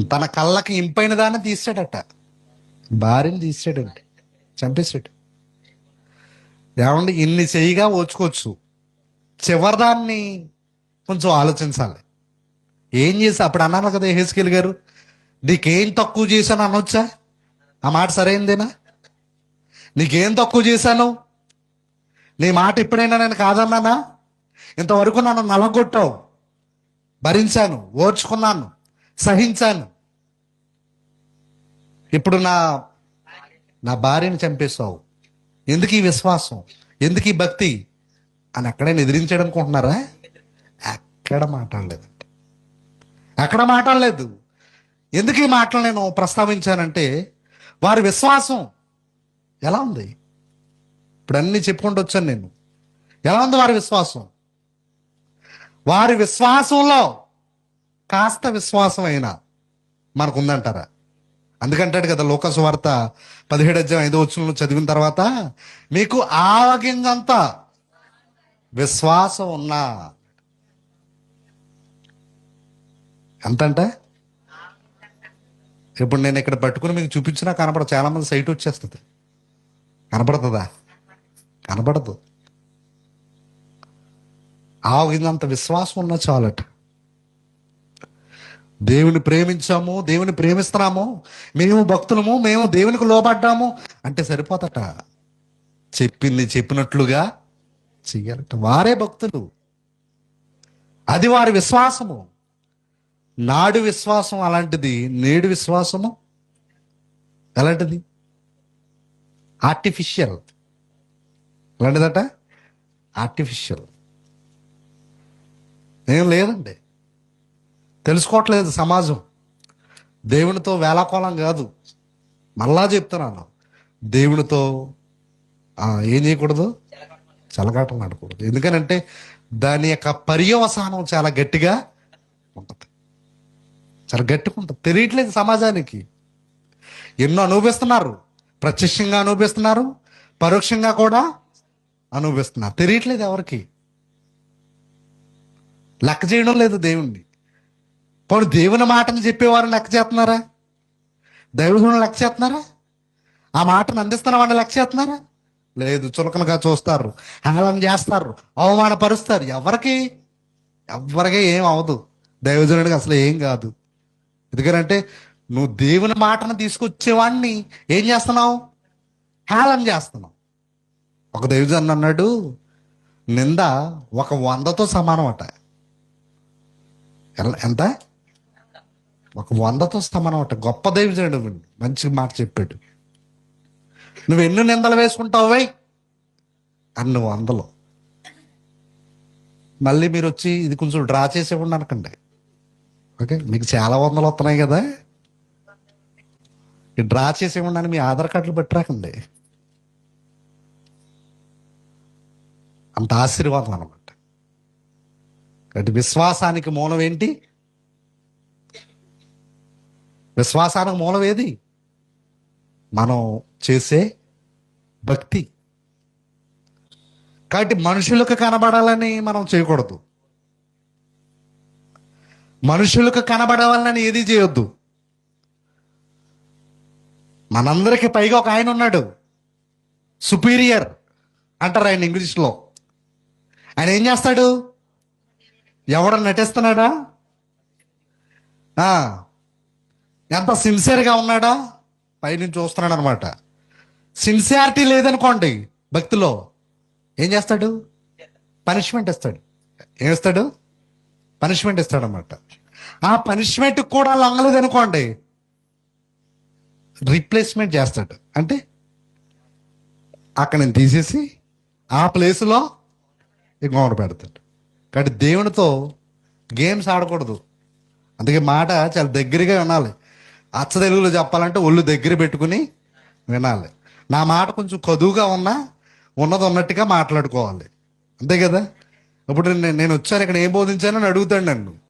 తన కళ్ళకి ఇంపైన దాన్ని తీసాడట భార్యను తీసాడంట చంపేశాడు ఏమంటే ఇన్ని చెయ్యిగా ఓచుకోవచ్చు. చివరిదాన్ని కొంచెం ఆలోచించాలి. ఏం చేసి అప్పుడు అన్నాను కదా హేస్కెల్ గారు? నీకేం తక్కువ చేశాను అనొచ్చా? ఆ మాట సరైందేనా? నీకేం తక్కువ చేశాను? నీ మాట ఎప్పుడైనా నేను కాదన్నానా? ఇంతవరకు నన్ను నలగొట్టావు. భరించాను ఓర్చుకున్నాను. సహించాను. ఇప్పుడు నా నా భార్యని చంపేస్తావు ఎందుకు ఈ విశ్వాసం? ఎందుకు ఈ భక్తి? అని ఎక్కడైనా ఎదిరించాడు అనుకుంటున్నారా ఎక్కడ మాట్లాడలేదు. ఎక్కడ మాట్లాడలేదు. ఎందుకు ఈ మాటలు నేను ప్రస్తావించానంటే వారి విశ్వాసం ఎలా ఉంది? ఇప్పుడు అన్ని చెప్పుకుంటూ వచ్చాను నేను. ఎలా ఉంది వారి విశ్వాసం? వారి విశ్వాసంలో కాస్త విశ్వాసం అయినా మనకు ఉందంటారా అందుకంటాడు కదా లోకసు వార్త పదిహేడు అధ్యాయం ఐదో వచ్చిన చదివిన తర్వాత మీకు ఆవగింగంత విశ్వాసం ఉన్నా. ఎంతంటే? ఇప్పుడు నేను ఇక్కడ పట్టుకుని మీకు చూపించినా కనపడదు. చాలా మంది సైట్ వచ్చేస్తుంది. కనపడుతుందా? కనపడదు. ఆవగిందంత విశ్వాసం ఉన్నా చాలట. దేవుని ప్రేమించాము దేవుని ప్రేమిస్తున్నాము మేము భక్తులము మేము దేవునికి లోబడ్డాము. అంటే సరిపోతట. చెప్పింది చెప్పినట్లుగా చెయ్యాలట. వారే భక్తులు. అది వారి విశ్వాసము. నాడు విశ్వాసం అలాంటిది నేడు విశ్వాసము ఎలాంటిది? ఆర్టిఫిషియల్ ఎలాంటిదట? ఆర్టిఫిషియల్ ఏం లేదండి. తెలుసుకోవట్లేదు సమాజం. దేవునితో వేలాకోలం కాదు. మళ్ళా చెప్తున్నాను. దేవునితో ఏం చేయకూడదు? చలగాటం ఆడకూడదు. ఎందుకనంటే దాని యొక్క పర్యవసానం చాలా గట్టిగా ఉంటుంది. చాలా గట్టిగా ఉంటుంది. తెలియట్లేదు సమాజానికి. ఎన్నో అనుభవిస్తున్నారు. ప్రత్యక్షంగా అనుభవిస్తున్నారు. పరోక్షంగా కూడా అనుభవిస్తున్నారు. తెలియట్లేదు ఎవరికి. లెక్క చేయడం లేదు దేవుణ్ణి. పోనీ దేవుని మాటను చెప్పేవారు లెక్క చేస్తున్నారా? దైవగుణం లెక్క చేస్తున్నారా? ఆ మాటను అందిస్తున్న వాడిని లెక్క చేస్తున్నారా? లేదు చులకనగా చూస్తారు హేళన చేస్తారు అవమానపరుస్తారు. ఎవరికి? ఎవరికి ఏం అవదు. దైవజనుడికి అసలు ఏం కాదు. ఎందుకంటే నువ్వు దేవుని మాటను తీసుకొచ్చేవాడిని ఏం చేస్తున్నావు? హేళన చేస్తున్నావు. ఒక దైవజన్ అన్నాడు నింద ఒక వందతో సమానం అట ఎంత? ఒక వందతో సమానం అంట గొప్ప దైవజనుడు మంచి మాట చెప్పాడు. నువ్వు ఎన్ని నిందలు వేసుకుంటావు అన్ని వందలు. మళ్ళీ మీరు వచ్చి ఇది కొంచెం డ్రా చేసేవ్వండి అనకండి. ఓకే? మీకు చాలా వందలు వస్తున్నాయి కదా. డ్రా డ్రా చేసేవ్వండి అని మీ ఆధార్ కార్డులు పెట్టరాకండి. అంత ఆశీర్వాదం అనమాట. అంటే విశ్వాసానికి మూలం ఏంటి? విశ్వాసానికి మూలం ఏది? మనం చేసే భక్తి. కాబట్టి మనుషులకు కనబడాలని మనం చేయకూడదు. మనుషులకు కనబడాలని ఏది చేయొద్దు. మనందరికి పైగా ఒక ఆయన ఉన్నాడు. సుపీరియర్ అంటారు ఆయన ఇంగ్లీష్లో. ఆయన ఏం చేస్తాడు? ఎవడ నటిస్తున్నాడా? ఎంత సిన్సియర్గా ఉన్నాడా? పైనుంచి చూస్తున్నాడు అనమాట సిన్సియారిటీ లేదనుకోండి భక్తిలో ఏం చేస్తాడు? పనిష్మెంట్ ఇస్తాడు. ఏం ఇస్తాడు పనిష్మెంట్ ఇస్తాడు అనమాట ఆ పనిష్మెంట్ కూడా లొంగలేదు అనుకోండి రీప్లేస్మెంట్ చేస్తాడు. అంటే అక్కడ నేను తీసేసి ఆ ప్లేస్లో ఇంకొకటి పెడతాడు. కాబట్టి దేవునితో గేమ్స్ ఆడకూడదు. అందుకే మాట చాలా దగ్గరగా వినాలి. అచ్చ తెలుగులో చెప్పాలంటే ఒళ్ళు దగ్గర పెట్టుకుని వినాలి. నా మాట కొంచెం కదువుగా ఉన్నా ఉన్నది ఉన్నట్టుగా మాట్లాడుకోవాలి. అంతే కదా? ఇప్పుడు నేను నేను వచ్చాను ఇక్కడ ఏం బోధించానని అడుగుతాడు నన్ను.